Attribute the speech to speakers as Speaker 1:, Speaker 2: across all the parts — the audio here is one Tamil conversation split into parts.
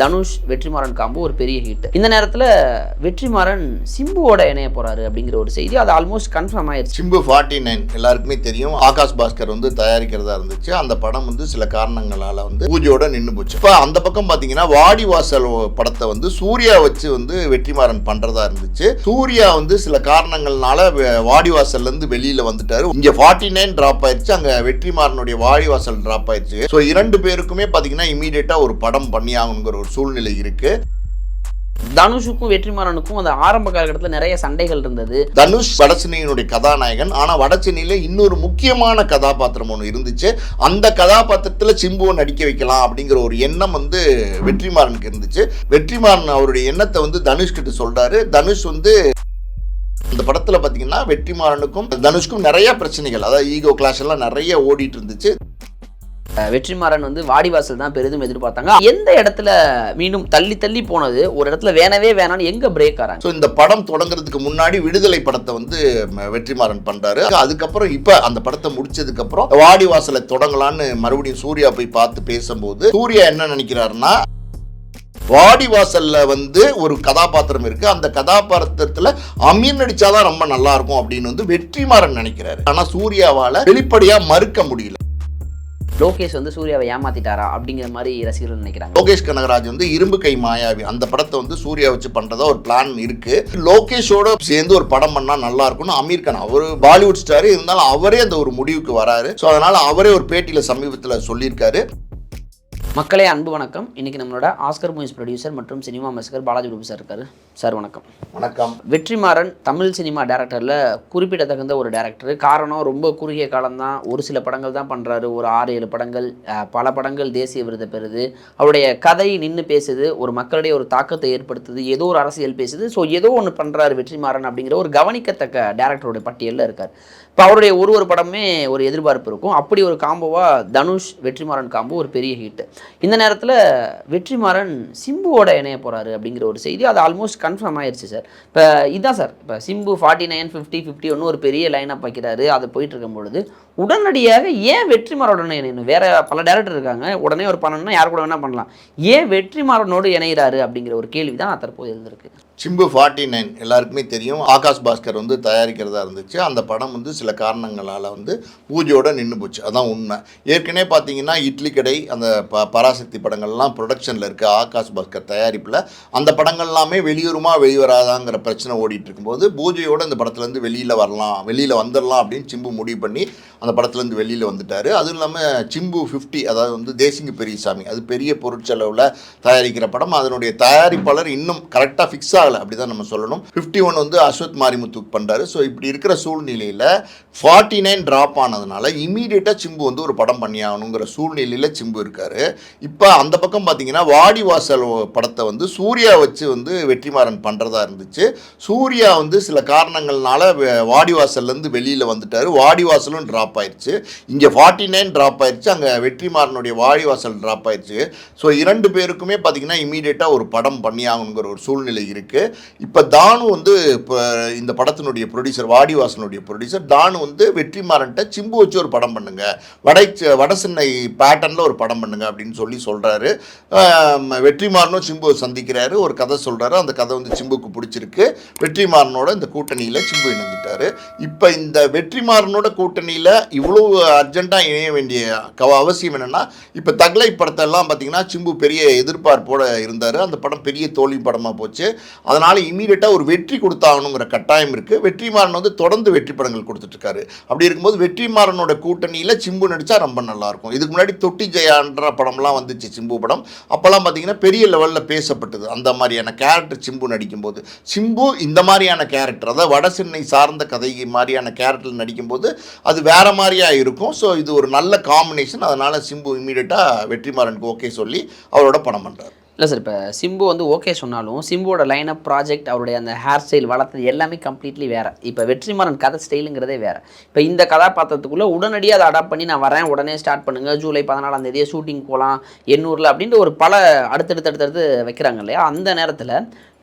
Speaker 1: தனுஷ் வெற்றிமாறன் காம்போ ஒரு பெரிய ஹிட் இந்த நேரத்தில் வெற்றிமாறன் சிம்புவோட இணைய போறாரு அப்படிங்கிற ஒரு செய்தி அது ஆல்மோஸ்ட் கன்ஃபார்ம் ஆயிருச்சு.
Speaker 2: சிம்பு ஃபார்ட்டி நைன் எல்லாருக்குமே தெரியும். ஆகாஷ் பாஸ்கர் வந்து தயாரிக்கிறதா இருந்துச்சு. அந்த படம் வந்து சில காரணங்களால வந்து பூஜையோட நின்று போச்சு. இப்போ அந்த பக்கம் பார்த்தீங்கன்னா வாடிவாசல் படத்தை வந்து சூர்யா வச்சு வந்து வெற்றிமாறன் பண்றதா இருந்துச்சு. சூர்யா வந்து சில காரணங்கள்னால வாடி வாசல்ல இருந்து வெளியில வந்துட்டாரு. இங்க ஃபார்ட்டி நைன் டிராப் ஆயிடுச்சு அங்க வெற்றிமாறனுடைய வாடி வாசல் டிராப் ஆயிடுச்சு ஸோ இரண்டு பேருக்குமே பார்த்தீங்கன்னா இமீடியட்டா ஒரு படம் பண்ணியாகுங்கிற ஒரு ஒரு சூழ்நிலை இருக்கு.
Speaker 1: தனுஷுக்கும் வெற்றிமாறனுக்கும் அந்த ஆரம்ப காலகட்டத்தில் நிறைய சண்டைகள் இருந்தது.
Speaker 2: தனுஷ் வடச்சென்னையினுடைய கதாநாயகன். ஆனா வடச்சென்னையில இன்னொரு முக்கியமான கதாபாத்திரம் ஒன்று இருந்துச்சு. அந்த கதாபாத்திரத்துல சிம்புவை நடிக்க வைக்கலாம் அப்படிங்கிற ஒரு எண்ணம் வந்து வெற்றிமாறனுக்கு இருந்துச்சு. வெற்றிமாறன் அவருடைய எண்ணத்தை வந்து தனுஷ் கிட்ட சொல்றாரு. தனுஷ் வந்து இந்த படத்துல பாத்தீங்கன்னா வெற்றிமாறனுக்கும் தனுஷ்க்கும் நிறைய பிரச்சனைகள். அதாவது ஈகோ கிளாஷ் எல்லாம் நிறைய ஓடிட்டு இருந்துச்சு.
Speaker 1: வெற்றிமாறன் வந்து வாடிவாசல் தான் பெரிதும் எதிர்பார்த்தாங்க. எந்த இடத்துல மீண்டும் தள்ளி தள்ளி போனது ஒரு இடத்துல வேணவே வேணாம்னு எங்க பிரேக் ஆறாங்க?
Speaker 2: ஸோ இந்த படம் தொடங்குறதுக்கு முன்னாடி விடுதலை படத்தை வந்து வெற்றிமாறன் பண்றாரு. அதுக்கப்புறம் இப்ப அந்த படத்தை முடிச்சதுக்கு அப்புறம் வாடிவாசலை தொடங்கலான்னு மறுபடியும் சூர்யா போய் பார்த்து பேசும்போது சூர்யா என்ன நினைக்கிறாருன்னா வாடிவாசல்ல வந்து ஒரு கதாபாத்திரம் இருக்கு. அந்த கதாபாத்திரத்துல அமீர் நடிச்சாதான் ரொம்ப நல்லா இருக்கும் அப்படின்னு வந்து வெற்றிமாறன் நினைக்கிறாரு. ஆனா சூர்யாவால வெளிப்படையா மறுக்க முடியல.
Speaker 1: லோகேஷ் வந்து சூர்யாவை ஏமாத்திட்டாரா அப்படிங்கிற மாதிரி ரசிகர்கள் நினைக்கிறாங்க.
Speaker 2: லோகேஷ் கனகராஜ் வந்து இரும்பு கை மாயாவி அந்த படத்தை வந்து சூர்யா வச்சு பண்றதா ஒரு பிளான் இருக்கு. லோகேஷோட சேர்ந்து ஒரு படம் பண்ணா நல்லா இருக்கும்னு அமீர் கான் அவர் பாலிவுட் ஸ்டார் இருந்தாலும் அவரே அந்த ஒரு முடிவுக்கு வராரு. ஸோ அதனால அவரே ஒரு பேட்டியில சமீபத்தில் சொல்லியிருக்காரு.
Speaker 1: மக்களே அன்பு வணக்கம். இன்னைக்கு நம்மளோட ஆஸ்கர் மூவிஸ் ப்ரொடியூசர் மற்றும் சினிமா மெசகர் பாலாஜி ரூபி சார் இருக்காரு. சார் வணக்கம்.
Speaker 2: வணக்கம்.
Speaker 1: வெற்றிமாறன் தமிழ் சினிமா டேரக்டரில் குறிப்பிடத்தகுந்த ஒரு டேரக்டர் காரணம் ரொம்ப குறுகிய காலம்தான். ஒரு சில படங்கள் தான் பண்ணுறாரு ஒரு ஆறு ஏழு படங்கள் பல படங்கள் தேசிய விருதை பெறுது. அவருடைய கதை நின்று பேசுது. ஒரு மக்களுடைய ஒரு தாக்கத்தை ஏற்படுத்துது. ஏதோ ஒரு அரசியல் பேசுது. ஸோ ஏதோ ஒன்று பண்ணுறாரு வெற்றிமாறன் அப்படிங்கிற ஒரு கவனிக்கத்தக்க டேரக்டருடைய பட்டியலில் இருக்கார். இப்போ அவருடைய ஒரு ஒரு படமே ஒரு எதிர்பார்ப்பு இருக்கும். அப்படி ஒரு காம்போவாக தனுஷ் வெற்றிமாறன் காம்போ ஒரு பெரிய ஹீட்டு இந்த நேரத்தில் வெற்றிமாறன் சிம்புவோட இணைய போகிறாரு அப்படிங்கிற ஒரு செய்தி அது ஆல்மோஸ்ட் கன்ஃபார்ம் ஆயிடுச்சு சார் இப்போ இதுதான் சார் இப்போ Simbu forty nine fifty fifty ஒன்று ஒரு பெரிய லைனப் வைக்கிறாரு. அது போயிட்டு இருக்கும் பொழுது உடனடியாக ஏன் வெற்றிமாறனோட இணையணும் வேற பல டேரக்டர் இருக்காங்க. உடனே ஒரு பண்ணணும்னா யார் கூட வேணால் பண்ணலாம். ஏன் வெற்றிமாறனோடு இணைகிறாரு அப்படிங்கிற ஒரு கேள்வி தான் தற்போது இருந்திருக்கு
Speaker 2: சிம்பு ஃபார்ட்டி நைன் எல்லாருக்குமே தெரியும். ஆகாஷ் பாஸ்கர் வந்து தயாரிக்கிறதா இருந்துச்சு. அந்த படம் வந்து சில காரணங்களால் வந்து பூஜையோட நின்று போச்சு. அதான் உண்மை. ஏற்கனவே பார்த்தீங்கன்னா இட்லி கடை அந்த ப பராசக்தி படங்கள்லாம் ப்ரொடக்ஷனில் இருக்குது ஆகாஷ் பாஸ்கர் தயாரிப்பில். அந்த படங்கள் எல்லாமே வெளியூருமா வெளிவராதாங்கிற பிரச்சனை ஓடிட்டு இருக்கும்போது பூஜையோட இந்த படத்துலேருந்து வெளியில் வரலாம் வெளியில் வந்துடலாம் அப்படின்னு சிம்பு முடிவு பண்ணி அந்த படத்துலேருந்து வெளியில் வந்துட்டார். அதுவும் இல்லாமல் சிம்பு ஃபிஃப்டி அதாவது வந்து தேசிங்க பெரியசாமி அது பெரிய பொருட்செலவில் தயாரிக்கிற படம். அதனுடைய தயாரிப்பாளர் இன்னும் கரெக்டாக ஃபிக்ஸ் ஆகலை அப்படி தான் நம்ம சொல்லணும். ஃபிஃப்டி ஒன் வந்து அஸ்வத் மாரிமுத்து பண்ணுறாரு ஸோ இப்படி இருக்கிற சூழ்நிலையில் ஃபார்ட்டி நைன் ட்ராப் ஆனதுனால இமீடியட்டாக சிம்பு வந்து ஒரு படம் பண்ணி ஆகணுங்கிற சூழ்நிலையில் சிம்பு இருக்கார். இப்போ அந்த பக்கம் பார்த்தீங்கன்னா வாடி வாசல் படத்தை வந்து சூர்யா வச்சு வந்து வெற்றிமாறன் பண்ணுறதா இருந்துச்சு. சூர்யா வந்து சில காரணங்கள்னால வாடி வாடிவாசல்லேருந்து வெளியில் வந்துட்டார். வாடிவாசலும் ட்ராப் ஆயிடுச்சு இங்கே ஃபார்ட்டி நைன் ட்ராப் ஆயிடுச்சு அங்கே வெற்றிமாறனுடைய வாழிவாசல் ட்ராப் ஆயிடுச்சு ஸோ இரண்டு பேருக்குமே பார்த்தீங்கன்னா இமீடியட்டாக ஒரு படம் பண்ணியாகணுங்கிற ஒரு சூழ்நிலை இருக்குது இப்போ தானு வந்து இப்போ இந்த படத்தினுடைய ப்ரொடியூசர் வாடிவாசனுடைய ப்ரொடியூசர் தானு வந்து வெற்றிமாறன்ட்ட சிம்பு வச்சு ஒரு படம் பண்ணுங்க. வடை வடசென்னை பேட்டர்னில் ஒரு படம் பண்ணுங்க அப்படின்னு சொல்லி சொல்கிறாரு வெற்றிமாறனும் சிம்புவை சந்திக்கிறாரு. ஒரு கதை சொல்கிறாரு அந்த கதை வந்து சிம்புக்கு பிடிச்சிருக்கு. வெற்றிமாறனோட இந்த கூட்டணியில் சிம்பு இணைஞ்சிட்டாரு. இப்போ இந்த வெற்றிமாறனோட கூட்டணியில் இவ்வளோ அர்ஜென்ட்டாக இணைய வேண்டிய கவ அவசியம் என்னென்னா இப்போ தக்லை படத்தை எல்லாம் பார்த்தீங்கன்னா சிம்பு பெரிய எதிர்பார்ப்போட இருந்தார். அந்த படம் பெரிய தோல்வி படமாக போச்சு. அதனால் இமீடியட்டாக ஒரு வெற்றி கொடுத்தாகணுங்கிற கட்டாயம் இருக்குது வெற்றிமாறன் வந்து தொடர்ந்து வெற்றி படங்கள் கொடுத்துட்ருக்காரு. அப்படி இருக்கும்போது வெற்றிமாறனோட கூட்டணியில் சிம்பு நடித்தா ரொம்ப நல்லாயிருக்கும் இதுக்கு முன்னாடி தொட்டி ஜெயான்ற படம்லாம் வந்துச்சு சிம்பு படம். அப்போல்லாம் பார்த்தீங்கன்னா பெரிய லெவலில் பேசப்பட்டது. அந்த மாதிரியான கேரக்டர் சிம்பு நடிக்கும்போது. சிம்பு இந்த மாதிரியான கேரக்டர் அதாவது வட சென்னை சார்ந்த கதை மாதிரியான கேரக்டர் நடிக்கும்போது அது வேற மாதிரியா இருக்கும். ஸோ இது ஒரு நல்ல காம்பினேஷன் அதனால் சிம்பு இமீடியட்டாக வெற்றிமாறனுக்கு ஓகே சொல்லி அவரோட படம் பண்ணுறாரு
Speaker 1: இல்லை சார் இப்போ சிம்பு வந்து ஓகே சொன்னாலும் சிம்புவோட லைனப் ப்ராஜெக்ட் அவருடைய அந்த ஹேர் ஸ்டைல் வளர்த்தது எல்லாமே கம்ப்ளீட்லி வேறு. இப்போ வெற்றிமாறன் கதை ஸ்டைலுங்கிறதே வேறு. இப்போ இந்த கதாபாத்திரத்துக்குள்ளே உடனடியாக அதை அடாப்ட் பண்ணி நான் வரேன் உடனே ஸ்டார்ட் பண்ணுங்கள் ஜூலை பதினாலாம் தேதியே ஷூட்டிங் போகலாம் எண்ணூரில் அப்படின்ட்டு ஒரு பல அடுத்தடுத்து அடுத்தடுத்து வைக்கிறாங்க இல்லையா? அந்த நேரத்தில்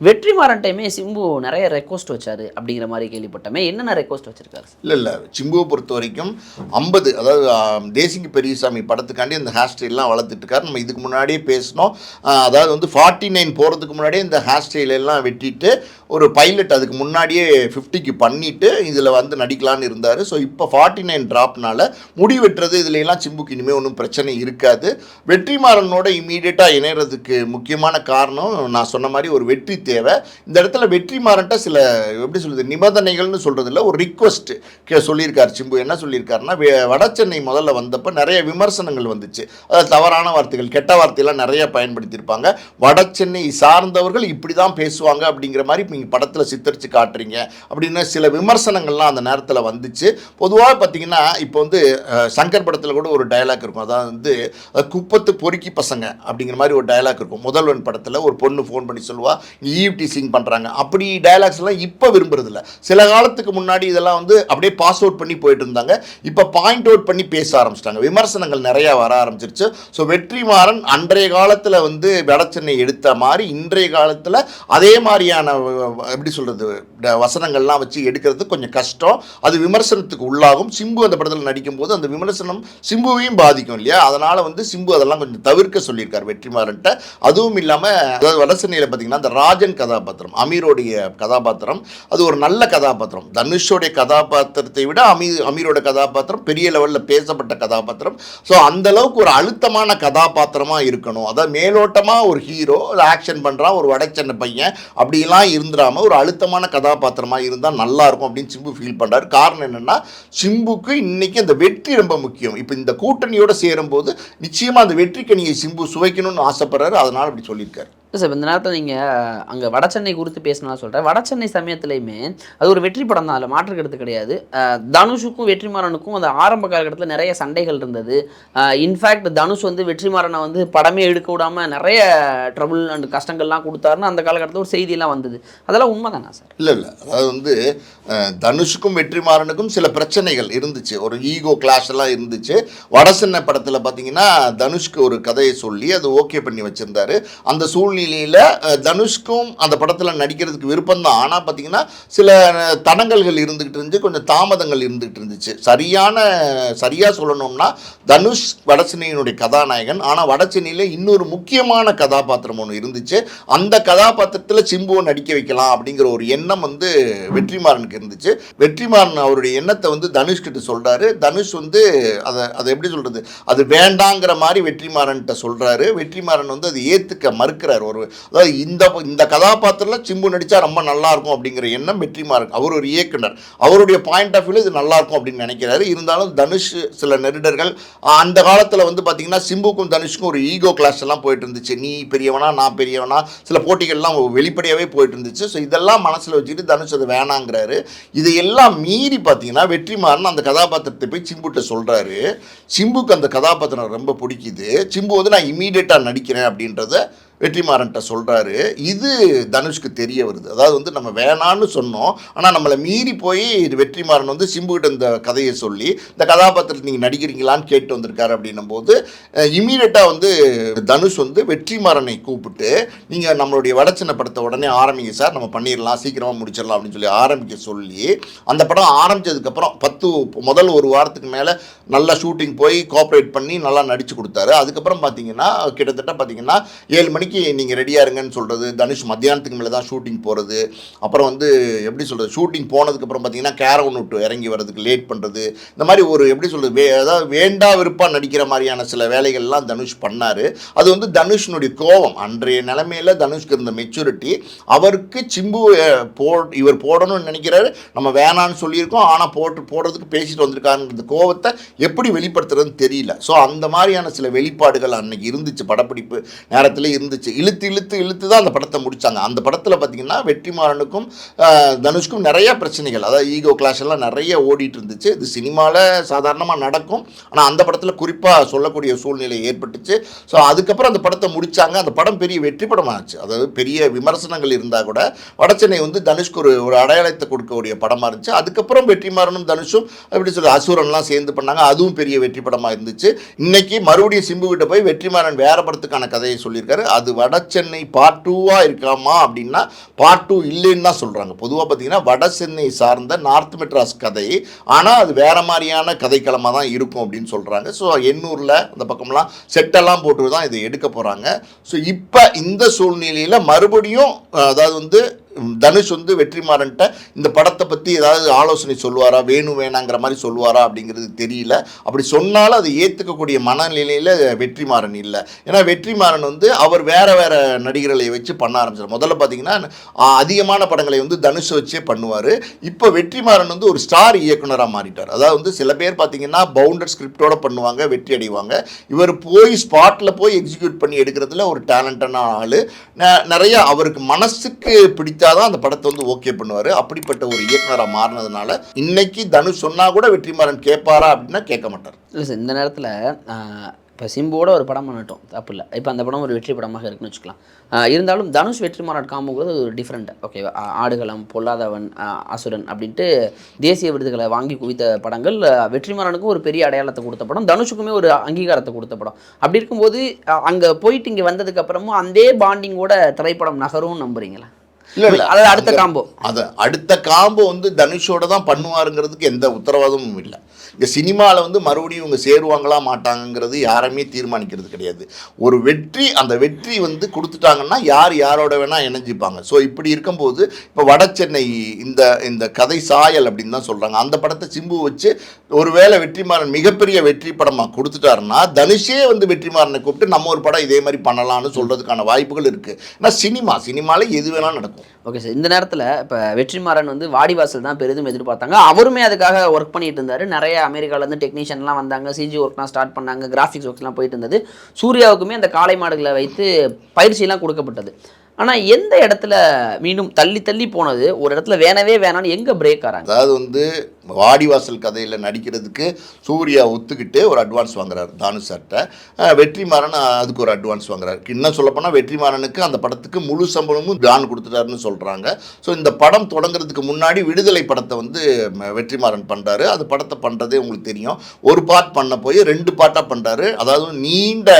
Speaker 1: வெற்றிமாறன் டைமே சிம்பு நிறைய ரெக்வஸ்ட் வச்சாரு அப்படிங்கிற மாதிரி கேள்விப்பட்டமே. என்னென்ன ரெக்வஸ்ட் வச்சிருக்காரு?
Speaker 2: இல்லை இல்லை. சிம்புவை பொறுத்த வரைக்கும் ஐம்பது அதாவது தேசிக்கு தேசிங்க பெரியசாமி படத்துக்காண்டி இந்த ஹேர் ஸ்டைல்லாம் வளர்த்துட்டு இருக்காரு. நம்ம இதுக்கு முன்னாடியே பேசினோம். அதாவது அதாவது வந்து ஃபார்ட்டி நைன் போகிறதுக்கு முன்னாடியே இந்த ஹேர் ஸ்டைல் எல்லாம் வெட்டிட்டு ஒரு பைலட் அதுக்கு முன்னாடியே ஃபிஃப்டிக்கு பண்ணிட்டு இதில் வந்து நடிக்கலான்னு இருந்தார். ஸோ இப்போ ஃபார்ட்டி நைன் ட்ராப்னால முடி வெட்டுறது இதுலலாம் சிம்புக்கு இனிமேல் ஒன்றும் பிரச்சனை இருக்காது. வெற்றிமாறனோட இமீடியட்டாக இணையறதுக்கு முக்கியமான காரணம் நான் சொன்ன மாதிரி ஒரு வெற்றி தேவை. இந்த இடத்துல வெற்றிமாறன்ட்ட சில எப்படி சொல்கிறது நிபந்தனைகள்னு சொல்கிறதுல ஒரு ரிக்வஸ்ட் சொல்லியிருக்கார் சிம்பு. என்ன சொல்லியிருக்காருன்னா வே- வட சென்னை முதல்ல வந்தப்போ நிறைய விமர்சனங்கள் வந்துச்சு. அதாவது தவறான வார்த்தைகள் கெட்ட வார்த்தையெல்லாம் நிறைய பயன்படுத்தியிருப்பாங்க. வட சென்னை சார்ந்தவர்கள் இப்படி தான் பேசுவாங்க அப்படிங்கிற மாதிரி நீங்கள் படத்தில் சித்தரித்து காட்டுறீங்க அப்படின்னு சில விமர்சனங்கள்லாம் அந்த நேரத்தில் வந்துச்சு. பொதுவாக பார்த்தீங்கன்னா இப்போ வந்து சங்கர் படத்தில் கூட ஒரு டயலாக் இருக்கும். அதாவது வந்து குப்பத்து பொறுக்கி பசங்க அப்படிங்கிற மாதிரி ஒரு டயலாக் இருக்கும். முதல்வன் படத்தில் ஒரு பொண்ணு ஃபோன் பண்ணி சொல்லுவா ஈவ் டீசிங் பண்ணுறாங்க அப்படி டயலாக்ஸ் எல்லாம் இப்போ விரும்புறதில்ல. சில காலத்துக்கு முன்னாடி இதெல்லாம் வந்து அப்படியே பாஸ் அவுட் பண்ணி போயிட்டு இருந்தாங்க. இப்போ பாயிண்ட் அவுட் பண்ணி பேச ஆரம்பிச்சிட்டாங்க. விமர்சனங்கள் நிறையா வர ஆரம்பிச்சிருச்சு. ஸோ வெற்றிமாறன் அன்றைய காலத்தில் வந்து வடச்சென்னை எடுத்த மாதிரி இன்றைய காலத்தில் அதே மாதிரியான எப்படி சொல்கிறது வசனங்கள்லாம் வச்சு எடுக்கிறது கொஞ்சம் கஷ்டம். அது விமர்சனத்துக்கு உள்ளாகும். சிம்பு அந்த படத்தில் நடிக்கும்போது அந்த விமர்சனம் சிம்புவையும் பாதிக்கும் இல்லையா? அதனால் வந்து சிம்பு அதெல்லாம் கொஞ்சம் தவிர்க்க சொல்லியிருக்கார் வெற்றிமாறன்ட்ட. அதுவும் இல்லாமல் அதாவது வடசென்னையில் பார்த்தீங்கன்னா அந்த ராஜன் கதாபாத்திரம் அமீரோடைய கதாபாத்திரம் அது ஒரு நல்ல கதாபாத்திரம். தனுஷோடைய கதாபாத்திரத்தை விட அமீர் அமீரோட கதாபாத்திரம் பெரிய லெவலில் பேசப்பட்ட கதாபாத்திரம். ஸோ அந்த அளவுக்கு ஒரு அழுத்தமான கதாபாத்திரமாக இருக்கணும். அதாவது மேலோட்டமாக ஒரு ஹீரோ ஆக்ஷன் பண்ணுறான் ஒரு வடச்சென்னை பையன். அப்படிலாம் இருந்துடாமல் ஒரு அழுத்தமான கதாபாத்திரமாக இருந்தால் நல்லா இருக்கும் அப்படின்னு சிம்பு ஃபீல் பண்ணுறாரு காரணம் என்னென்னா சிம்புக்கு இன்னைக்கு அந்த வெற்றி ரொம்ப முக்கியம். இப்போ இந்த கூட்டணியோட சேரும்போது நிச்சயமாக அந்த வெற்றி கனியை சிம்பு சுவைக்கணும்னு ஆசைப்படுறாரு. அதனால் அப்படி சொல்லியிருக்காரு.
Speaker 1: இல்லை சார் இந்த நேரத்தில் நீங்கள் அங்கே வட சென்னை குறித்து பேசினா சொல்கிறேன் வடசென்னை சமயத்துலையுமே அது ஒரு வெற்றி படம் தான். அதில் மாற்று கருத்து கிடையாது. தனுஷுக்கும் வெற்றிமாறனுக்கும் அந்த ஆரம்ப காலகட்டத்தில் நிறைய சண்டைகள் இருந்தது. இன்ஃபேக்ட் தனுஷ் வந்து வெற்றிமாறனை வந்து படமே எடுக்க விடாமல் நிறைய ட்ரபுள் அண்ட் கஷ்டங்கள்லாம் கொடுத்தாருன்னு அந்த காலகட்டத்தில் ஒரு செய்தியெல்லாம் வந்தது. அதெல்லாம் உண்மைதானா சார்?
Speaker 2: இல்லை இல்லை. அதாவது வந்து தனுஷுக்கும் வெற்றிமாறனுக்கும் சில பிரச்சனைகள் இருந்துச்சு. ஒரு ஈகோ கிளாஷ் எல்லாம் இருந்துச்சு. வடசென்னை படத்தில் பார்த்தீங்கன்னா தனுஷ்க்கு ஒரு கதையை சொல்லி அது ஓகே பண்ணி வச்சிருந்தாரு. அந்த சூழ்நிலையில் தனுஷ்கும் தனுஷ்க்கும் அந்த படத்தில் நடிக்கிறதுக்கு விருப்பம் தான் ஆனால் பார்த்தீங்கன்னா சில தடங்கல்கள் இருந்துகிட்டு இருந்துச்சு. கொஞ்சம் தாமதங்கள் இருந்துகிட்டு இருந்துச்சு. சரியான சரியாக சொல்லணும்னா தனுஷ் வடசினியினுடைய கதாநாயகன். ஆனால் வடசினியில் இன்னொரு முக்கியமான கதாபாத்திரம் ஒன்று இருந்துச்சு. அந்த கதாபாத்திரத்தில் சிம்புவை நடிக்க வைக்கலாம் அப்படிங்கிற ஒரு எண்ணம் வந்து வெற்றிமாறனுக்கு இருந்துச்சு. வெற்றிமாறன் அவருடைய எண்ணத்தை வந்து தனுஷ்கிட்ட சொல்கிறாரு தனுஷ் வந்து அதை அதை எப்படி சொல்கிறது அது வேண்டாங்கிற மாதிரி வெற்றிமாறன்கிட்ட சொல்கிறாரு வெற்றிமாறன் வந்து அதை ஏற்றுக்க மறுக்கிறார் ஒரு அதாவது இந்த இந்த கதாபாத்திரத்தில் சிம்பு நடிச்சா ரொம்ப நல்லாயிருக்கும் அப்படிங்கிற எண்ணம் வெற்றிமாறன் அவர் ஒரு இயக்குனர். அவருடைய பாயிண்ட் ஆஃப் வியூல இது நல்லா இருக்கும் அப்படின்னு நினைக்கிறாரு. இருந்தாலும் தனுஷ் சில நெருடர்கள் அந்த காலத்தில் வந்து பார்த்தீங்கன்னா சிம்புக்கும் தனுஷுக்கும் ஒரு ஈகோ கிளாஸ் எல்லாம் போயிட்டு இருந்துச்சு நீ பெரியவனா நான் பெரியவனா சில போட்டிகள்லாம் வெளிப்படையாகவே போயிட்டு இருந்துச்சு ஸோ இதெல்லாம் மனசில் வச்சுக்கிட்டு தனுஷ் அதை வேணாங்கிறாரு. இதையெல்லாம் மீறி பார்த்தீங்கன்னா வெற்றிமாறன் அந்த கதாபாத்திரத்தை போய் சிம்புட்ட சொல்கிறாரு சிம்புக்கு அந்த கதாபாத்திரம் ரொம்ப பிடிக்குது. சிம்பு வந்து நான் இமீடியட்டாக நடிக்கிறேன் அப்படின்றத வெற்றிமாறன்ட்ட சொல்கிறாரு இது தனுஷ்க்கு தெரிய வருது. அதாவது வந்து நம்ம வேணான்னு சொன்னோம். ஆனால் நம்மளை மீறி போய் இது வெற்றிமாறன் வந்து சிம்புகிட்ட இந்த கதையை சொல்லி இந்த கதாபாத்திரத்தில் நீங்கள் நடிக்கிறீங்களான்னு கேட்டு வந்திருக்காரு அப்படின்னும் போது இமீடியட்டாக வந்து தனுஷ் வந்து வெற்றிமாறனை கூப்பிட்டு நீங்கள் நம்மளுடைய வடச்சின்ன படத்தை உடனே ஆரம்பிங்க சார். நம்ம பண்ணிடலாம் சீக்கிரமாக முடிச்சிடலாம் அப்படின்னு சொல்லி ஆரம்பிக்க சொல்லி அந்த படம் ஆரம்பிச்சதுக்கப்புறம் பத்து முதல் ஒரு வாரத்துக்கு மேலே நல்லா ஷூட்டிங் போய் கோஆப்ரேட் பண்ணி நல்லா நடித்து கொடுத்தாரு. அதுக்கப்புறம் பார்த்தீங்கன்னா கிட்டத்தட்ட பார்த்தீங்கன்னா ஏழு மணிக்கு நீங்கள் ரெடியாக இருங்கன்னு சொல்கிறது தனுஷ் மத்தியானத்துக்கு மேலே தான் ஷூட்டிங் போகிறது அப்புறம் வந்து எப்படி சொல்கிறது ஷூட்டிங் போனதுக்கப்புறம் பார்த்தீங்கன்னா கேரவன் விட்டு இறங்கி வர்றதுக்கு லேட் பண்ணுறது இந்த மாதிரி ஒரு எப்படி சொல்கிறது வே அதாவது வேண்டா விருப்பாக நடிக்கிற மாதிரியான சில வேலைகள்லாம் தனுஷ் பண்ணார். அது வந்து தனுஷினுடைய கோபம். அன்றைய நிலைமையில் தனுஷ்க்கு இருந்த மெச்சூரிட்டி அவருக்கு சிம்பு போ இவர் போடணும்னு நினைக்கிறாரு. நம்ம வேணான்னு சொல்லியிருக்கோம் ஆனால் போட்டு போடுறதுக்கு பேசிட்டு வந்திருக்காருன்ற கோபத்தை எப்படி வெளிப்படுத்துறதுன்னு தெரியல. ஸோ அந்த மாதிரியான சில வெளிப்பாடுகள் அன்னைக்கு இருந்துச்சு. படப்பிடிப்பு நேரத்தில் இருந்துச்சு. இழுத்து இழுத்து இழுத்து தான் அந்த படத்தை முடித்தாங்க அந்த படத்தில் பார்த்தீங்கன்னா வெற்றிமாறனுக்கும் தனுஷ்க்கும் நிறைய பிரச்சனைகள். அதாவது ஈகோ கிளாஷ் எல்லாம் நிறைய ஓடிட்டு இருந்துச்சு. இது சினிமாவில் சாதாரணமாக நடக்கும். ஆனால் அந்த படத்தில் குறிப்பாக சொல்லக்கூடிய சூழ்நிலை ஏற்பட்டுச்சு. ஸோ அதுக்கப்புறம் அந்த படத்தை முடித்தாங்க அந்த படம் பெரிய வெற்றி படமாகச்சு அதாவது பெரிய விமர்சனங்கள் இருந்தால் கூட வடச்சென்னை வந்து தனுஷ்க்கு ஒரு ஒரு அடையாளத்தை கொடுக்கக்கூடிய படமாக இருந்துச்சு. அதுக்கப்புறம் வெற்றிமாறனும் தனுஷும் எப்படி சொல்லி அசுரன்லாம் சேர்ந்து பண்ணாங்க. அதுவும் பெரிய வெற்றி படமாக இருந்துச்சு. இன்னைக்கு மறுபடியும் சிம்பு கிட்ட போய் வெற்றிமாறன் வேற படத்துக்கான கதையை சொல்லியிருக்காரு. அது அது வட சென்னை பார்ட் டூவாக இருக்காமா அப்படின்னா பார்ட் டூ இல்லைன்னு தான் சொல்கிறாங்க பொதுவாக பார்த்தீங்கன்னா வட சென்னை சார்ந்த நார்த் மெட்ராஸ் கதை. ஆனால் அது வேற மாதிரியான கதைக்களமாக தான் இருக்கும் அப்படின்னு சொல்கிறாங்க ஸோ எண்ணூரில் அந்த பக்கம்லாம் செட்டெல்லாம் போட்டு தான் இதை எடுக்க போகிறாங்க ஸோ இப்போ இந்த சூழ்நிலையில் மறுபடியும் அதாவது வந்து தனுஷ் வந்து வெற்றிமாறன்ட்ட இந்த படத்தை பற்றி ஏதாவது ஆலோசனை சொல்லுவாரா வேணும் வேணாங்கிற மாதிரி சொல்லுவாரா அப்படிங்கிறது தெரியல. அப்படி சொன்னாலும் அதை ஏற்றுக்கக்கூடிய மனநிலையில் வெற்றிமாறன் இல்லை. ஏன்னா வெற்றிமாறன் வந்து அவர் வேறு வேறு நடிகர்களை வச்சு பண்ண ஆரம்பிச்சார். முதல்ல பார்த்தீங்கன்னா அதிகமான படங்களை வந்து தனுஷ் வச்சே பண்ணுவார். இப்போ வெற்றிமாறன் வந்து ஒரு ஸ்டார் இயக்குனராக மாறிட்டார். அதாவது வந்து சில பேர் பார்த்தீங்கன்னா பவுண்டட் ஸ்கிரிப்டோட பண்ணுவாங்க வெற்றி அடைவாங்க. இவர் போய் ஸ்பாட்டில் போய் எக்ஸிக்யூட் பண்ணி எடுக்கிறதுல ஒரு டேலண்டான ஆள். நிறைய அவருக்கு மனசுக்கு பிடித்த பிடித்தாதான் அந்த படத்தை வந்து ஓகே பண்ணுவார். அப்படிப்பட்ட ஒரு இயக்குனராக மாறினதுனால இன்னைக்கு தனுஷ் சொன்னால் கூட வெற்றிமாறன் கேட்பாரா அப்படின்னா கேட்க மாட்டார்.
Speaker 1: இல்லை சார் இந்த நேரத்தில் இப்போ சிம்புவோட ஒரு படம் பண்ணட்டும். தப்பு இல்லை. இப்போ அந்த படம் ஒரு வெற்றி படமாக இருக்குன்னு வச்சுக்கலாம். இருந்தாலும் தனுஷ் வெற்றி வெற்றிமாறன் காம்புங்கிறது ஒரு டிஃப்ரெண்ட் ஓகே ஆடுகளம் பொல்லாதவன் அசுரன் அப்படின்ட்டு தேசிய விருதுகளை வாங்கி குவித்த படங்கள் ஆஹ் வெற்றிமாறனுக்கும் ஒரு பெரிய அடையாளத்தை கொடுத்த படம். தனுஷுக்குமே ஒரு அங்கீகாரத்தை கொடுத்த படம். அப்படி இருக்கும்போது அங்கே போயிட்டு இங்கே வந்ததுக்கப்புறமும் அதே பாண்டிங்கோட திரைப்படம் நகரும் நம்புறீங்களா?
Speaker 2: இல்ல, இல்ல.
Speaker 1: அதாவது அடுத்த காம்போ.
Speaker 2: அது அடுத்த காம்போ வந்து தனுஷோட தான் பண்ணுவாருங்கிறதுக்கு எந்த உத்தரவாதமும் இல்லை. இந்த சினிமாவில் வந்து மறுபடியும் இவங்க சேருவாங்களா மாட்டாங்கங்கிறது யாருமே தீர்மானிக்கிறது கிடையாது. ஒரு வெற்றி அந்த வெற்றி வந்து கொடுத்துட்டாங்கன்னா யார் யாரோட வேணால் இணைஞ்சிப்பாங்க. ஸோ இப்படி இருக்கும்போது இப்போ வட சென்னை இந்த இந்த கதை சாயல் அப்படின்னு தான் சொல்கிறாங்க அந்த படத்தை சிம்பு வச்சு ஒருவேளை வெற்றிமாறன் மிகப்பெரிய வெற்றி படமாக கொடுத்துட்டாருன்னா தனுஷே வந்து வெற்றிமாறனை கூப்பிட்டு நம்ம ஒரு படம் இதே மாதிரி பண்ணலாம்னு சொல்கிறதுக்கான வாய்ப்புகள் இருக்குது ஏன்னா சினிமா சினிமாவில் எது வேணாலும் நடக்கும்.
Speaker 1: ஓகே சார் இந்த நேரத்தில் இப்போ வெற்றிமாறன் வந்து வாடிவாசல் தான் பெரிதும் எதிர்பார்த்தாங்க. அவருமே அதுக்காக ஒர்க் பண்ணிட்டு இருந்தார். நிறைய அமெரிக்காவிலேருந்து டெக்னீஷியன்லாம் வந்தாங்க. சிஜி ஒர்க்லாம் ஸ்டார்ட் பண்ணாங்க. கிராஃபிக்ஸ் ஒர்க்ஸ்லாம் போயிட்டு இருந்தது. சூர்யாவுக்குமே அந்த காளை மாடுகளை வைத்து பயிற்சியெல்லாம் கொடுக்கப்பட்டது. ஆனால் எந்த இடத்துல மீண்டும் தள்ளி தள்ளி போனது? ஒரு இடத்துல வேணவே வேணான்னு எங்கே பிரேக் ஆறாங்க?
Speaker 2: அதாவது வந்து வாடிவாசல் கதையில் நடிக்கிறதுக்கு சூர்யா ஒத்துக்கிட்டு ஒரு அட்வான்ஸ் வாங்குறாரு தானு சார்கிட்ட வெற்றிமாறன் அதுக்கு ஒரு அட்வான்ஸ் வாங்குறாரு. இன்னும் சொல்லப்போனால் வெற்றிமாறனுக்கு அந்த படத்துக்கு முழு சம்பளமும் தான் கொடுத்துட்டாருன்னு சொல்கிறாங்க ஸோ இந்த படம் தொடங்குறதுக்கு முன்னாடி விடுதலை படத்தை வந்து வெற்றிமாறன் பண்ணுறாரு அது படத்தை பண்ணுறதே உங்களுக்கு தெரியும். ஒரு பார்ட் பண்ண போய் ரெண்டு பார்ட்டாக பண்ணுறாரு அதாவது நீண்ட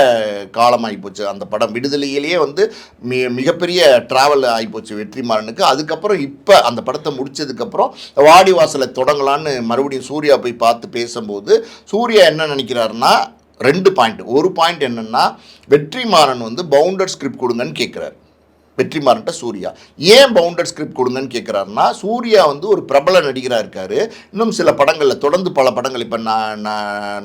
Speaker 2: காலம் ஆகிப்போச்சு அந்த படம் விடுதலையிலேயே வந்து மி மிகப்பெரிய ட்ராவல் ஆகிப்போச்சு வெற்றிமாறனுக்கு. அதுக்கப்புறம் இப்போ அந்த படத்தை முடிச்சதுக்கப்புறம் வாடிவாசலை தொடங்கலான்னு மறுபடியும் சூர்யா போய் பார்த்து பேசும்போது சூர்யா என்ன நினைக்கிறாருன்னா ரெண்டு பாயிண்ட் ஒரு பாயிண்ட் என்னென்னா வெற்றிமாறன் வந்து பவுண்டர் ஸ்கிரிப்ட் கொடுங்கன்னு கேட்குறாரு. வெற்றிமாறன்ட்ட சூர்யா. ஏன் பவுண்டட் ஸ்கிரிப்ட் கொடுங்கன்னு கேட்குறாருன்னா சூர்யா வந்து ஒரு பிரபல நடிகராக இருக்கார். இன்னும் சில படங்களில் தொடர்ந்து பல படங்கள் இப்போ நான்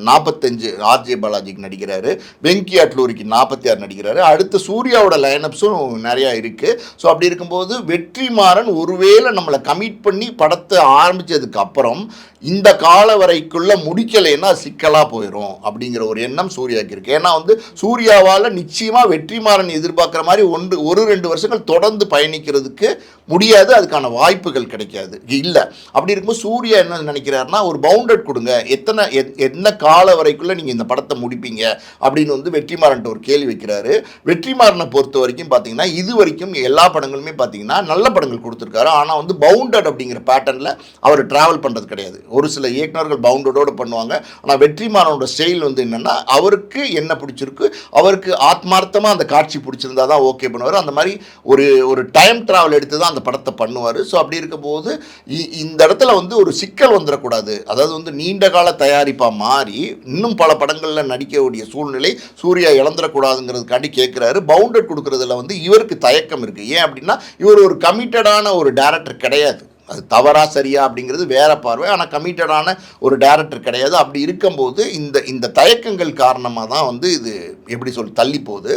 Speaker 2: நாற்பத்தஞ்சு ஆர்ஜே பாலாஜிக்கு நடிக்கிறாரு. வெங்கி அட்லூரிக்கு நாற்பத்தி ஆறு நடிக்கிறாரு. அடுத்து சூர்யாவோட லைனப்ஸும் நிறையா இருக்குது ஸோ அப்படி இருக்கும்போது வெற்றிமாறன் ஒருவேளை நம்மளை கமிட் பண்ணி படத்தை ஆரம்பித்ததுக்கு அப்புறம் இந்த கால வரைக்குள்ள முடிக்கலைன்னா சிக்கலாக போயிடும் அப்படிங்கிற ஒரு எண்ணம் சூர்யாவுக்கு இருக்குது ஏன்னா வந்து சூர்யாவால் நிச்சயமாக வெற்றிமாறன் எதிர்பார்க்குற மாதிரி ஒன்று ஒரு ரெண்டு வருஷம் வருஷங்கள் தொடர்ந்து பயணிக்கிறதுக்கு முடியாது அதுக்கான வாய்ப்புகள் கிடைக்காது. இல்லை. அப்படி இருக்கும்போது சூர்யா என்ன நினைக்கிறாருன்னா ஒரு பவுண்டட் கொடுங்க. எத்தனை எத்- என்ன கால வரைக்குள்ள நீங்கள் இந்த படத்தை முடிப்பீங்க? அப்படின்னு வந்து வெற்றிமாறன்ட்டு ஒரு கேள்வி வைக்கிறாரு. வெற்றிமாறனை பொறுத்த வரைக்கும் பார்த்தீங்கன்னா இது வரைக்கும் எல்லா படங்களுமே பார்த்தீங்கன்னா நல்ல படங்கள் கொடுத்துருக்காரு. ஆனால் வந்து பவுண்டட் அப்படிங்கிற பேட்டர்னில் அவர் ட்ராவல் பண்ணுறது கிடையாது. ஒரு சில இயக்குநர்கள் பவுண்டடோடு பண்ணுவாங்க. ஆனால் வெற்றிமாறனோட ஸ்டைல் வந்து என்னென்னா அவருக்கு என்ன பிடிச்சிருக்கு அவருக்கு ஆத்மார்த்தமாக அந்த காட்சி பிடிச்சிருந்தா தான் ஓகே பண்ணுவார். அந்த மாதிரி ஒரு ஒரு டைம் ட்ராவல் எடுத்து தான் அந்த படத்தை பண்ணுவார். ஸோ அப்படி இருக்கும்போது இ- இந்த இடத்துல வந்து ஒரு சிக்கல் வந்துடக்கூடாது அதாவது வந்து நீண்ட கால தயாரிப்பாக மாறி இன்னும் பல படங்களில் நடிக்கக்கூடிய சூழ்நிலை சூர்யா இழந்துடக்கூடாதுங்கிறதுக்காண்டி கேட்குறாரு பவுண்டட் கொடுக்குறதுல வந்து இவருக்கு தயக்கம் இருக்குது ஏன் அப்படின்னா இவர் ஒரு கமிட்டடான ஒரு டேரக்டர் கிடையாது. அது தவறா சரியா அப்படிங்கிறது வேற பார்வை. ஆனால் கமிட்டடான ஒரு டேரக்டர் கிடையாது. அப்படி இருக்கும்போது இந்த இந்த தயக்கங்கள் காரணமாக தான் வந்து இது எப்படி சொல் தள்ளி போகுது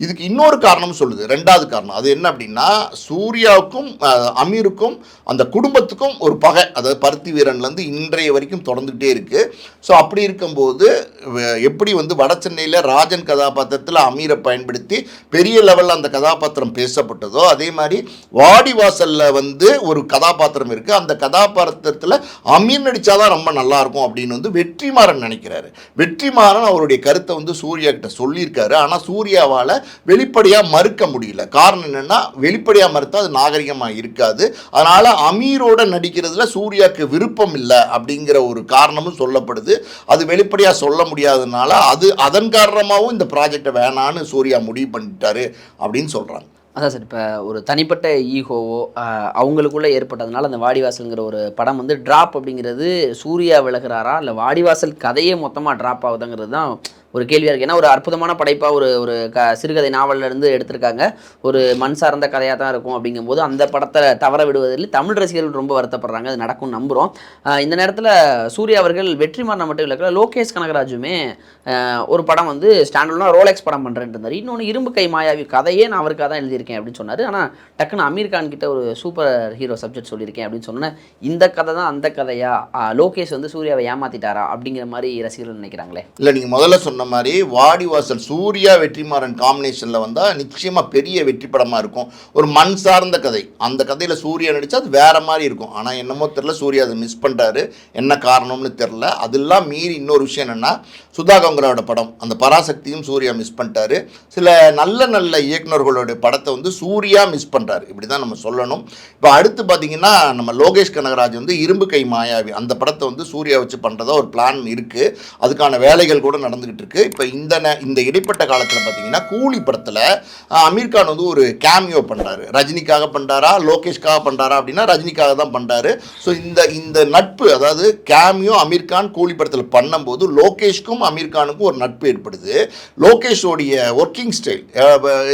Speaker 2: இதுக்கு இன்னொரு காரணம் சொல்லுது. ரெண்டாவது காரணம். அது என்ன அப்படின்னா சூர்யாவுக்கும் அமீருக்கும் அந்த குடும்பத்துக்கும் ஒரு பகை. அதாவது பருத்தி வீரன்லேருந்து இன்றைய வரைக்கும் தொடர்ந்துகிட்டே இருக்குது ஸோ அப்படி இருக்கும்போது வ- எப்படி வந்து வட சென்னையில் ராஜன் கதாபாத்திரத்தில் அமீரை பயன்படுத்தி பெரிய லெவலில் அந்த கதாபாத்திரம் பேசப்பட்டதோ அதே மாதிரி வாடிவாசலில் வந்து ஒரு கதாபாத்திரம் இருக்குது அந்த கதாபாத்திரத்தில் அமீர் நடித்தாதான் ரொம்ப நல்லாயிருக்கும் அப்படின்னு வந்து வெற்றிமாறன் நினைக்கிறாரு. வெற்றிமாறன் அவருடைய கருத்தை வந்து சூர்யா கிட்ட சொல்லியிருக்காரு. ஆனால் சூர்யாவால் வெளிப்படையாக மறுக்க முடியல. காரணம் என்னென்னா வெளிப்படையாக மறுத்தா அது நாகரிகமாக இருக்காது. அதனால் அமீரோட நடிக்கிறதுல சூர்யாவுக்கு விருப்பம் இல்லை அப்படிங்கிற ஒரு காரணமும் சொல்லப்படுது. அது வெளிப்படையாக சொல்ல முடியாததுனால அது அதன் காரணமாகவும் இந்த ப்ராஜெக்டை வேணான்னு சூர்யா முடிவு பண்ணிட்டாரு அப்படின்னு சொல்கிறாங்க
Speaker 1: அதான் சார் இப்போ ஒரு தனிப்பட்ட ஈகோவோ அவங்களுக்குள்ளே ஏற்பட்டதுனால அந்த வாடிவாசல்ங்கிற ஒரு படம் வந்து ட்ராப் அப்படிங்கிறது சூர்யா விலகுறாரா? இல்லை வாடிவாசல் கதையே மொத்தமாக ட்ராப் ஆகுதுங்கிறது தான் ஒரு கேள்வியாக இருக்குது ஏன்னா ஒரு அற்புதமான படைப்பாக ஒரு ஒரு க சிறுகதை நாவலிருந்து எடுத்திருக்காங்க. ஒரு மண் சார்ந்த கதையாக தான் இருக்கும் அப்படிங்கும்போது அந்த படத்தை தவற விடுவதில் தமிழ் ரசிகர்கள் ரொம்ப வருத்தப்படுறாங்க. அது நடக்கும் நம்புகிறோம் இந்த நேரத்தில் சூர்யா அவர்கள் வெற்றிமாறனை மட்டும் இல்லை லோகேஷ் கனகராஜுமே ஒரு படம் வந்து ஸ்டாண்டர்டாக ரோலெக்ஸ் படம் பண்ணுறேன்ட்டு இருந்தார். இன்னொன்று இரும்பு கை மாயாவி கதையே நான் அவருக்காக தான் எழுதியிருக்கேன் அப்படின்னு சொன்னார். ஆனால் டக்குன்னு அமீர் கான் கிட்ட ஒரு சூப்பர் ஹீரோ சப்ஜெக்ட் சொல்லியிருக்கேன் அப்படின்னு சொன்னேன் இந்த கதை தான் அந்த கதையா? லோகேஷ் வந்து சூர்யாவை ஏமாத்திட்டாரா? அப்படிங்கிற மாதிரி ரசிகர்கள் நினைக்கிறாங்களே.
Speaker 2: இல்லை நீங்கள் முதல்ல சொன்ன மாதிரி வாடிவாசல் சூர்யா வெற்றிமாறன் காம்பினேஷனில் வந்தால் நிச்சயமாக பெரிய வெற்றி படமாக இருக்கும். ஒரு மண் சார்ந்த கதை. அந்த கதையில் சூர்யா நடித்தா அது வேற மாதிரி இருக்கும். ஆனால் என்னமோ தெரில சூர்யா அதை மிஸ் பண்ணுறாரு என்ன காரணம்னு தெரில அதெல்லாம் மீறி இன்னொரு விஷயம் என்னென்னா சுதா கங்கராவோட படம். அந்த பராசக்தியும் சூர்யா மிஸ் பண்ணிட்டாரு. சில நல்ல நல்ல இயக்குனர்களோட படத்தை வந்து சூர்யா மிஸ் பண்ணுறாரு இப்படி தான் நம்ம சொல்லணும். இப்போ அடுத்து பார்த்தீங்கன்னா நம்ம லோகேஷ் கனகராஜ் வந்து இரும்பு கை மாயாவி அந்த படத்தை வந்து சூர்யா வச்சு பண்ணுறதா ஒரு பிளான் இருக்குது அதுக்கான வேலைகள் கூட நடந்துகிட்டு இருக்கு. இப்போ இந்த ந இந்த இடைப்பட்ட காலத்தில் பார்த்தீங்கன்னா கூலி படத்தில் அமீர் கான் வந்து ஒரு கேமியோ பண்ணுறாரு ரஜினிக்காக பண்ணுறாரா லோகேஷ்காக பண்ணுறாரா அப்படின்னா ரஜினிக்காக தான் பண்ணுறாரு ஸோ இந்த இந்த நட்பு அதாவது கேமியோ அமீர் கான் கூலி படத்தில் பண்ணும்போது லோகேஷ்க்கும் அமீர் கானுக்கும் ஒரு நட்பு ஏற்படுது. லோகேஷோடைய ஒர்க்கிங் ஸ்டைல்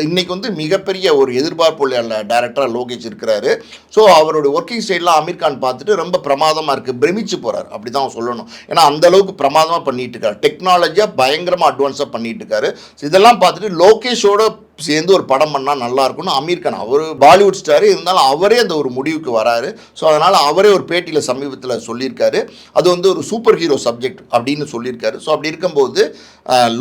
Speaker 2: இன்னைக்கு வந்து மிகப்பெரிய ஒரு எதிர்பார்ப்புள்ள டேரக்டராக லோகேஷ் இருக்கிறாரு. ஸோ அவருடைய ஒர்க்கிங் ஸ்டைல்லாம் அமீர் கான் பார்த்துட்டு ரொம்ப பிரமாதமாக இருக்குது பிரமிச்சு போகிறார் அப்படி தான் சொல்லணும். ஏன்னா அந்த அளவுக்கு பிரமாதமாக பண்ணிட்டு இருக்காரு. டெக்னாலஜியாக பயங்கரமாக அட்வான்ஸாக பண்ணிட்டு இருக்காரு. இதெல்லாம் பார்த்துட்டு லோகேஷோட சேர்ந்து ஒரு படம் பண்ணால் நல்லா இருக்கும்னு அமீர் கான். அவர் பாலிவுட் ஸ்டாரு இருந்தாலும் அவரே அந்த ஒரு முடிவுக்கு வராரு. ஸோ அதனால் அவரே ஒரு பேட்டியில் சமீபத்தில் சொல்லியிருக்காரு. அது வந்து ஒரு சூப்பர் ஹீரோ சப்ஜெக்ட் அப்படின்னு சொல்லியிருக்காரு. ஸோ அப்படி இருக்கும்போது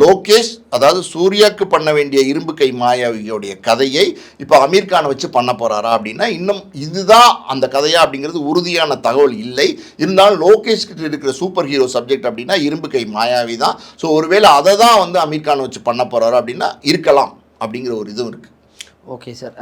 Speaker 2: லோகேஷ் அதாவது சூர்யாவுக்கு பண்ண வேண்டிய இரும்பு கை மாயாவியோடைய கதையை இப்போ அமீர் கான் வச்சு பண்ண போகிறாரா அப்படின்னா இன்னும் இதுதான் அந்த கதையா அப்படிங்கிறது உறுதியான தகவல் இல்லை. இருந்தாலும் லோகேஷ் கிட்ட இருக்கிற சூப்பர் ஹீரோ சப்ஜெக்ட் அப்படின்னா இரும்பு கை மாயாவி தான் ஸோ ஒருவேளை அதை தான் வந்து அமீர் கான் வச்சு பண்ண போகிறாரா அப்படின்னா இருக்கலாம். அப்படிங்கிற ஒரு இதுவும் இருக்குது
Speaker 1: ஓகே சார்.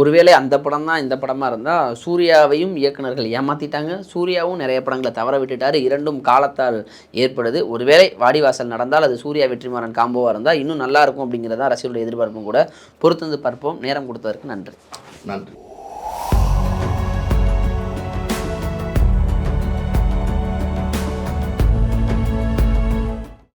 Speaker 1: ஒருவேளை அந்த படம் தான் இந்த படமாக இருந்தால் சூர்யாவையும் இயக்குனர்கள் ஏமாற்றிட்டாங்க சூர்யாவும் நிறைய படங்களை தவற விட்டுட்டாரு. இரண்டும் காலத்தால் ஏற்படுது. ஒருவேளை வாடிவாசல் நடந்தால் அது சூர்யா வெற்றிமாறன் காம்போவாக இருந்தால் இன்னும் நல்லா இருக்கும் அப்படிங்கிறதா ரசிகர்களுடைய எதிர்பார்ப்பும் கூட பொறுத்து வந்து பார்ப்போம். நேரம் கொடுத்ததற்கு நன்றி.
Speaker 2: நன்றி.